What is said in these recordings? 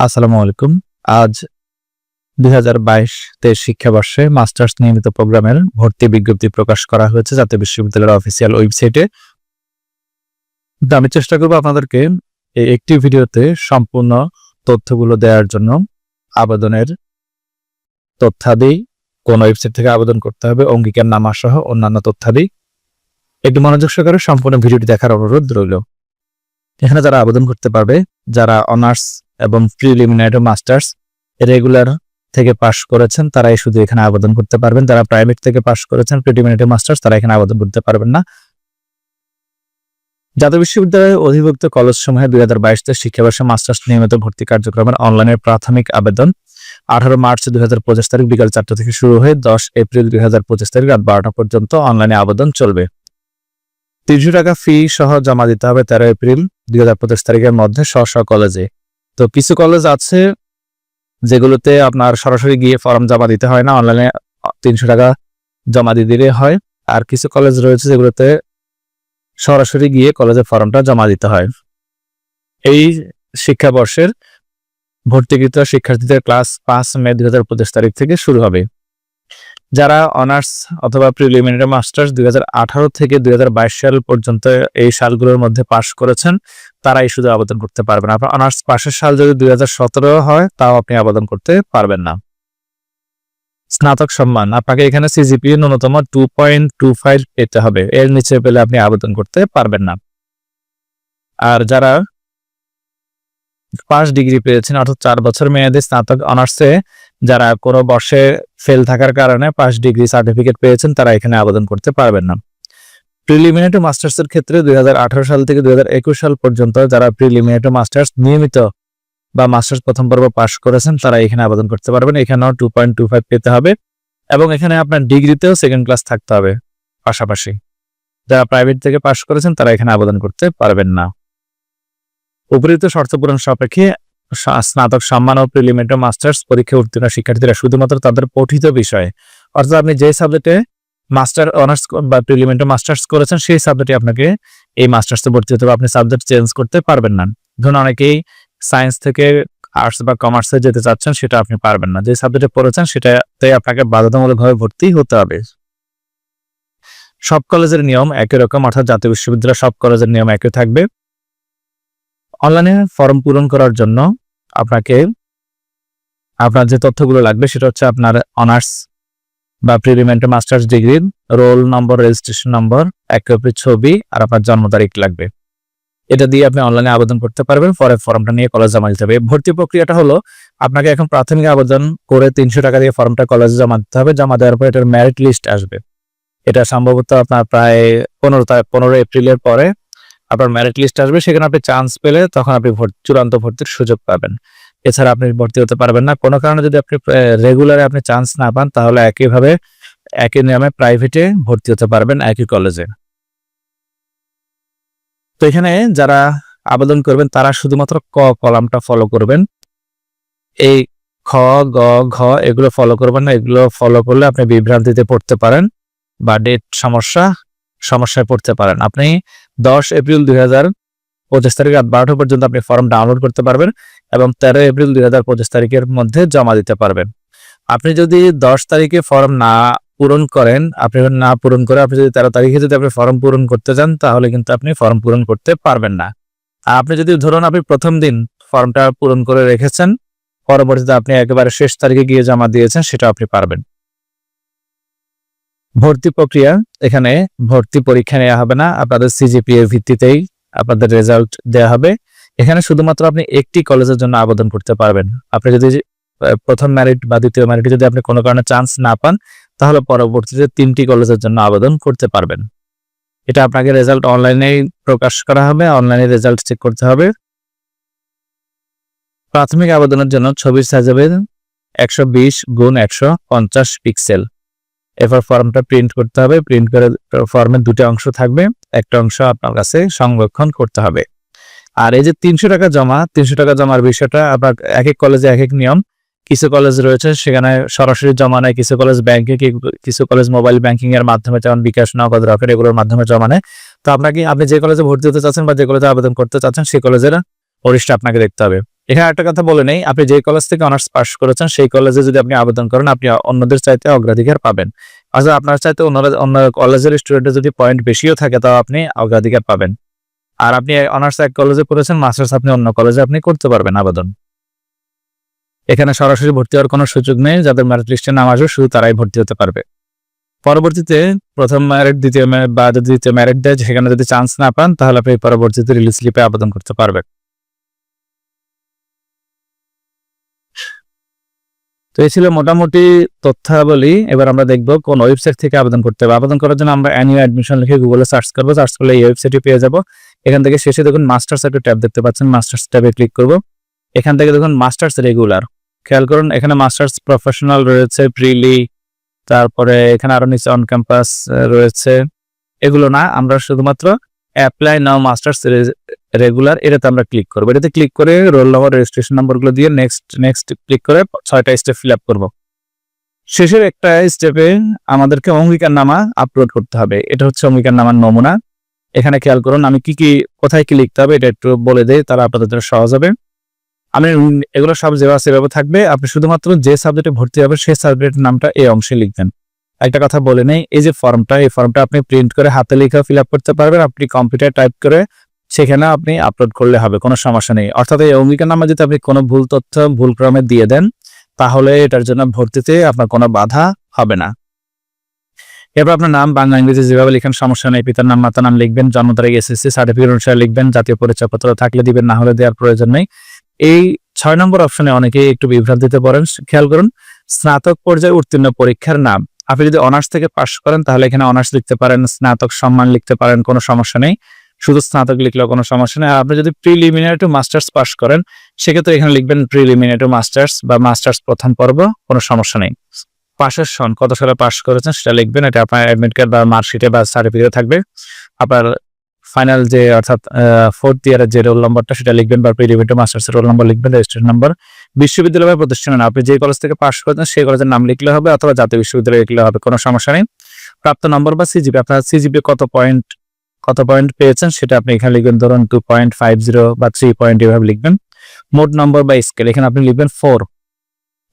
আসসালামু আলাইকুম। আজ দুই হাজার বাইশ তেইশ শিক্ষাবর্ষে মাস্টার্স নিয়মিত প্রোগ্রামের ভর্তি বিজ্ঞপ্তি প্রকাশ করা হয়েছে জাতীয় বিশ্ববিদ্যালয়ের অফিসিয়াল ওয়েবসাইটে। আমি চেষ্টা করব আপনাদেরকে এই একটি ভিডিওতে সম্পূর্ণ তথ্যগুলো দেওয়ার জন্য আবেদনের তথ্যাদি কোন ওয়েবসাইট থেকে আবেদন করতে হবে, অঙ্গীকার নামা সহ অন্যান্য তথ্যাদি। একটু মনোযোগ সহকারে সম্পূর্ণ ভিডিওটি দেখার অনুরোধ রইল। এখানে যারা আবেদন করতে পারবে, যারা অনার্স এবং প্রিলিমিনারি মাস্টার্স রেগুলার থেকে পাশ করেছেন, তারাই শুধু এখানে আবেদন করতে পারবেন। যারা প্রাইভেট থেকে পাশ করেছেন প্রিলিমিনারি মাস্টার্স তারা এখানে আবেদন করতে পারবেন না। জাতীয় বিশ্ববিদ্যালয়ের অধিভুক্ত কলেজ সমূহে দুই হাজার বাইশ শিক্ষাবর্ষে মাস্টার্স নিয়মিত ভর্তি কার্যক্রমের অনলাইনের প্রাথমিক আবেদন আঠারো মার্চ দুই হাজার পঁচিশ তারিখ বিকাল চারটা থেকে শুরু হয়ে দশ এপ্রিল দুই হাজার পঁচিশ তারিখ রাত বারোটা পর্যন্ত অনলাইনে আবেদন চলবে। তিনশো টাকা ফি সহ জমা দিতে হবে তেরো এপ্রিল দুই হাজার পঁচিশ তারিখের মধ্যে স্ব স্ব কলেজে। তো কিছু কলেজ আছে যেগুলোতে আপনার সরাসরি গিয়ে ফর্ম জমা দিতে হয় না অনলাইনে তিনশো টাকা জমা দিয়ে দিলে হয়। আর কিছু কলেজ রয়েছে যেগুলোতে সরাসরি গিয়ে কলেজের ফর্মটা জমা দিতে হয়। এই শিক্ষাবর্ষের ভর্তিকৃত শিক্ষার্থীদের ক্লাস পাঁচ মে দু হাজার পঁচিশ তারিখ থেকে শুরু হবে। যারা অনার্স অথবা প্রিলিমিনারি মাস্টার্স দুই থেকে দুই সাল পর্যন্ত এই সালগুলোর মধ্যে পাশ করেছেন, তারাই শুধু আবেদন করতে পারবেন আপনার অনার্স পাশের সাল যদি দুই হাজার সতেরো হয়, তাও আপনি আবেদন করতে পারবেন না। স্নাতক সম্মান, আপনাকে এখানে সিজিপি ন্যূনতম টু পয়েন্ট টু ফাইভ পেতে হবে। এর নিচে পেলে আপনি আবেদন করতে পারবেন না। আর যারা পাঁচ ডিগ্রি পেয়েছেন, অর্থাৎ চার বছর মেয়াদী স্নাতক অনার্সে যারা কোনো বর্ষে ফেল থাকার কারণে পাঁচ ডিগ্রি সার্টিফিকেট পেয়েছেন, তারা এখানে আবেদন করতে পারবেন না। প্রিলিমিনারি মাস্টার্স এর ক্ষেত্রে দুই সাল থেকে দুই সাল পর্যন্ত যারা প্রিলিমিনারি মাস্টার্স নিয়মিত বা মাস্টার্স প্রথম পর্ব পাশ করেছেন, তারা এখানে আবেদন করতে পারবেন। এখানেও টু পয়েন্ট পেতে হবে এবং এখানে আপনার ডিগ্রিতেও সেকেন্ড ক্লাস থাকতে হবে পাশাপাশি। যারা প্রাইভেট থেকে পাশ করেছেন, তারা এখানে আবেদন করতে পারবেন না। উপরিত শর্ত পূরণ সাপেক্ষে স্নাতক সম্মান ও প্রিলিমিনারি মাস্টার্স পরীক্ষা উত্তীর্ণ শিক্ষার্থীরা শুধুমাত্র তাদের পঠিত বিষয়ে। অর্থাৎ আপনি যে সাবজেক্টে মাস্টার অনার্স বা প্রিলিমিনারি মাস্টার্স করেছেন, সেই সাবজেক্টে আপনাকে এই মাস্টার্সে ভর্তি হতে হবে। আপনি সাবজেক্ট চেঞ্জ করতে পারবেন না। ধরুন অনেকেই সায়েন্স থেকে আর্টস বা কমার্সে যেতে চাচ্ছেন, সেটা আপনি পারবেন না। যে সাবজেক্টে পড়েছেন সেটাতে আপনাকে বাধ্যতামূলকভাবে ভর্তি হতে হবে। সব কলেজের নিয়ম একই রকম, অর্থাৎ জাতীয় বিশ্ববিদ্যালয় সব কলেজের নিয়ম একই থাকবে। অনলাইনে ফর্ম পূরণ করার জন্য আপনাকে আপনার যে তথ্যগুলো লাগবে সেটা হচ্ছে আপনার অনার্স বা প্রিলিমিনারি মাস্টার্স ডিগ্রির রোল নম্বর রেজিস্ট্রেশন নম্বর এক কপি ছবি আর আপনার জন্ম তারিখ লাগবে। এটা দিয়ে আপনি অনলাইনে আবেদন করতে পারবেন। পরে ফর্মটা নিয়ে কলেজ জমা দিতে হবে। ভর্তি প্রক্রিয়াটা হলো আপনাকে এখন প্রাথমিক আবেদন করে তিনশো টাকা দিয়ে ফর্মটা কলেজে জমা দিতে হবে। জমা দেওয়ার পর এটার মেরিট লিস্ট আসবে। এটা সম্ভবত আপনার প্রায় পনেরো পনেরো এপ্রিলের পরে আপনার মেরিট লিস্ট আসবে, সেখানে আপনি চান্স পেলে তখন আপনি চূড়ান্ত ভর্তির সুযোগ পাবেন। এছাড়া আপনি ভর্তি হতে পারবেন না। কোনো কারণে যদি আপনি রেগুলারে আপনি চান্স না পান, তাহলে একইভাবে, একই নিয়মে প্রাইভেটে ভর্তি হতে পারবেন, একই কলেজে তো এখানে যারা আবেদন করবেন, তারা শুধুমাত্র ক কলামটা ফলো করবেন। এই খ, গ, ঘ, এগুলো ফলো করবেন না। এগুলো ফলো করলে আপনি বিভ্রান্তিতে পড়তে পারেন বা ডেট সমস্যা সমস্যায় পড়তে পারেন। আপনি দশ এপ্রিল দুই হাজার পঁচিশ তারিখ রাত বারোটা পর্যন্ত আপনি ফর্ম ডাউনলোড করতে পারবেন এবং তেরো এপ্রিল দুই হাজার পঁচিশ তারিখের মধ্যে জমা দিতে পারবেন। আপনি যদি দশ তারিখে ফর্ম না পূরণ করেন, আপনি না পূরণ করে আপনি যদি তেরো তারিখে যদি আপনি ফর্ম পূরণ করতে চান তাহলে কিন্তু আপনি ফর্ম পূরণ করতে পারবেন না। আপনি যদি ধরুন আপনি প্রথম দিন ফর্মটা পূরণ করে রেখেছেন, পরবর্তীতে আপনি একেবারে শেষ তারিখে গিয়ে জমা দিয়েছেন সেটা আপনি পারবেন। ভর্তি প্রক্রিয়া এখানে ভর্তি পরীক্ষা নেওয়া হবে না। আপনাদের সিজিপি এর ভিত্তিতেই আপনাদের রেজাল্ট দেওয়া হবে। এখানে শুধুমাত্র আপনি একটি কলেজের জন্য আবেদন করতে পারবেন। আপনি যদি প্রথম ম্যারিট বা দ্বিতীয় ম্যারিটে যদি আপনি কোনো কারণে চান্স না পান, তাহলে পরবর্তীতে তিনটি কলেজের জন্য আবেদন করতে পারবেন। এটা আপনাকে রেজাল্ট অনলাইনে প্রকাশ করা হবে। অনলাইনে রেজাল্ট চেক করতে হবে। প্রাথমিক আবেদনের জন্য ছবির সাইজ একশো বিশ গুণ একশো পঞ্চাশ পিক্সেল এরপর ফর্মটা প্রিন্ট করতে হবে। প্রিন্ট করে ফর্মের দুটো অংশ থাকবে। একটা অংশ আপনার কাছে সংরক্ষণ করতে হবে। আর এই যে তিনশো টাকা জমা, তিনশো টাকা জমার বিষয়টা আপনার এক এক কলেজে এক এক নিয়ম। কিছু কলেজ রয়েছে, সেখানে সরাসরি জমা নেয়, কিছু কলেজ ব্যাংকে কিছু কলেজ মোবাইল ব্যাংকিং এর মাধ্যমে যেমন বিকাশ, নগদ, রকেট, এগুলোর মাধ্যমে জমা নেয়। তো আপনাকে, আপনি যে কলেজে ভর্তি হতে চাচ্ছেন বা যে কলেজে আবেদন করতে চাচ্ছেন সেই কলেজের পরিষ্ঠ আপনাকে দেখতে হবে। এখানে একটা কথা বলে নেই। আপনি যে কলেজ থেকে অনার্স পাস করেছেন, সেই কলেজে যদি আপনি আবেদন করেন, আপনি অন্যদের চাইতে অগ্রাধিকার পাবেন। অর্থাৎ আপনার চাইতে অন্য কলেজের স্টুডেন্টের যদি পয়েন্ট বেশিও থাকে, তাও আপনি অগ্রাধিকার পাবেন। আর আপনি অনার্স এক কলেজে করেছেন মাস্টার্স আপনি অন্য কলেজে আপনি করতে পারবেন আবেদন। এখানে সরাসরি ভর্তি হওয়ার কোনো সুযোগ নেই। যাদের মেরিট লিস্টে নাম আসবে, শুধু তারাই ভর্তি হতে পারবে। পরবর্তীতে প্রথম ম্যারিট দ্বিতীয় বা দ্বিতীয় ম্যারিট দেয়, সেখানে যদি চান্স না পান, তাহলে আপনি পরবর্তীতে রিলিজ স্লিপে আবেদন করতে পারবেন। তো এই ছিল মোটামুটি তথ্যাবলী। এবার আমরা দেখব কোন ওয়েবসাইট থেকে আবেদন করতে হবে। আবেদন করার জন্য আমরা অ্যানুয়াল অ্যাডমিশন লিখে গুগলে সার্চ করব। সার্চ করলে এই ওয়েবসাইটে পেয়ে যাব। এখান থেকে শেষে দেখুন মাস্টার্স একটা ট্যাব দেখতে পাচ্ছেন। মাস্টার্স ট্যাবে ক্লিক করব। এখান থেকে দেখুন মাস্টার্স রেগুলার খেয়াল করুন, এখানে মাস্টার্স প্রফেশনাল রয়েছে প্রিলি তারপরে এখানে আরও নিচে অন ক্যাম্পাস রয়েছে। এগুলো না, আমরা শুধুমাত্র অ্যাপ্লাই নাও মাস্টার্স রেগুলার এটাতে আমরা ক্লিক করব। এটাতে ক্লিক করে রোল নম্বর রেজিস্ট্রেশন নম্বরগুলো দিয়ে নেক্সট নেক্সট ক্লিক করে ছয়টা স্টেপ ফিল আপ করব। শেষের একটা স্টেপে আমাদেরকে অঙ্গীকার নামা আপলোড করতে হবে। এটা হচ্ছে অঙ্গীকার নামার নমুনা। এখানে খেয়াল করুন, আমি কি কি, কোথায় কি লিখতে হবে, এটা একটু বলে দেয় তারা আপনাদের জন্য সহজ হবে। আমি এগুলো সব যেভাবে সেভাবে থাকবে, আপনি শুধুমাত্র যে সাবজেক্টে ভর্তি হবে সেই সাবজেক্টের নামটা এই অংশে লিখবেন। একটা কথা বলে নেই, এই যে ফর্মটা এই ফর্মটা আপনি প্রিন্ট করে হাতে লিখে ফিল আপ করতে পারবেন। আপনি কম্পিউটার টাইপ করে সেখানে আপনি আপলোড করলে হবে, কোনো সমস্যা নেই। অর্থাৎ এই অঙ্গীকার নামা যদি আপনি কোনো ভুল তথ্য, ভুল ক্রমে দিয়ে দেন, তাহলে এটার জন্য ভর্তিতে আপনার কোনো বাধা হবে না। এরপর আপনার নাম, বাংলা, ইংরেজি যেভাবে লিখেন, সমস্যা নেই। পিতার নাম, মাতার নাম লিখবেন, জন্ম তারিখ এসএসসি সার্টিফিকেট অনুসারে লিখবেন, জাতীয় পরিচয়পত্র থাকলে দিবেন, না হলে দেওয়ার প্রয়োজন নেই। এই ছয় নম্বর অপশনে অনেকেই একটু বিভ্রান্তিতে পড়েন খেয়াল করুন, স্নাতক পর্যায়ে উত্তীর্ণ পরীক্ষার নাম। আপনি যদি অনার্স থেকে পাশ করেন, তাহলে এখানে অনার্স লিখতে পারেন, স্নাতক সম্মান লিখতে পারেন, কোনো সমস্যা নেই। শুধু স্নাতক লিখলেও কোনো সমস্যা নেই। আর আপনি যদি প্রিলিমিনারি টু মাস্টার্স পাস করেন, সেক্ষেত্রে এখানে লিখবেন প্রিলিমিনারি টু মাস্টার্স বা মাস্টার্স প্রথম পর্ব, কোনো সমস্যা নেই। পাশের সন, কত সালে পাস করেছেন সেটা লিখবেন, এটা আপনার অ্যাডমিট কার্ড বা মার্কশিটে বা সার্টিফিকেট থাকবে। আপনার ফাইনাল যে, অর্থাৎ ফোর্থ ইয়ারের যে রোল নম্বরটা সেটা লিখবেন বা preliminary to masters roll number লিখবেন রেজিস্ট্রেশন নম্বর বিশ্ববিদ্যালয় বা প্রতিষ্ঠানে আপনি যে কলেজ থেকে পাশ করেছেন, সেই কলেজের নাম লিখলে হবে, অথবা জাতীয় বিশ্ববিদ্যালয়ে লিখলে হবে, কোনো সমস্যা নেই। প্রাপ্ত নম্বর বা সিজিপি আপনার সিজিপি কত পয়েন্ট কত পয়েন্ট পেয়েছেন সেটা আপনি এখানে লিখবেন। ধরুন টু পয়েন্ট ফাইভ জিরো বা থ্রি পয়েন্ট এভাবে লিখবেন। মোট নম্বর বা স্কেল এখানে আপনি লিখবেন ফোর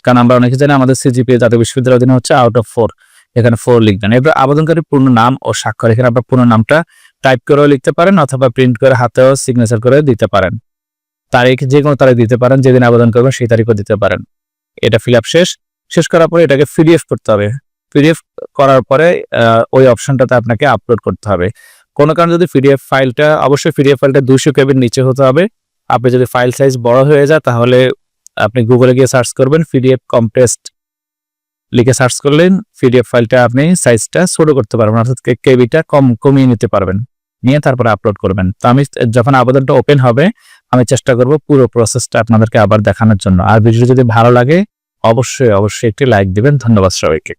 কারণ আমরা অনেকে জানি আমাদের সিজিপি জাতীয় বিশ্ববিদ্যালয়ের অধীনে হচ্ছে আউট অফ ফোর এখানে ফোর লিখবেন। এবার আবেদনকারী পূর্ণ নাম ও স্বাক্ষর। এখানে আপনার পূর্ণ নামটা টাইপ করেও লিখতে পারেন অথবা প্রিন্ট করে হাতেও সিগনেচার করে দিতে পারেন। তারিখ যে কোনো তারিখ দিতে পারেন, যেদিন আবেদন করবেন সেই তারিখও দিতে পারেন। এটা ফিল আপ শেষ। শেষ করার পরে এটাকে পিডিএফ করতে হবে। পিডিএফ করার পরে ওই অপশনটাতে আপনাকে আপলোড করতে হবে। কোনো কারণে যদি পিডিএফ ফাইলটা, অবশ্যই পিডিএফ ফাইলটা দুশো কেবির নিচে হতে হবে। আপনি যদি ফাইল সাইজ বড় হয়ে যায়, তাহলে আপনি গুগলে গিয়ে সার্চ করবেন পিডিএফ কম্প্রেসড লিখে সার্চ করলেন পিডিএফ ফাইলটা আপনি সাইজটা ছোট করতে পারবেন, অর্থাৎ কেবিটা কম কমিয়ে নিতে পারবেন। নিয়ে তারপরে আপলোড করবেন। তো আমি যখন আবেদনটা ওপেন হবে, আমি চেষ্টা করব পুরো প্রসেসটা আপনাদেরকে আবার দেখানোর জন্য। আর ভিডিও যদি ভালো লাগে, অবশ্যই অবশ্যই একটি লাইক দিবেন। ধন্যবাদ সবাইকে।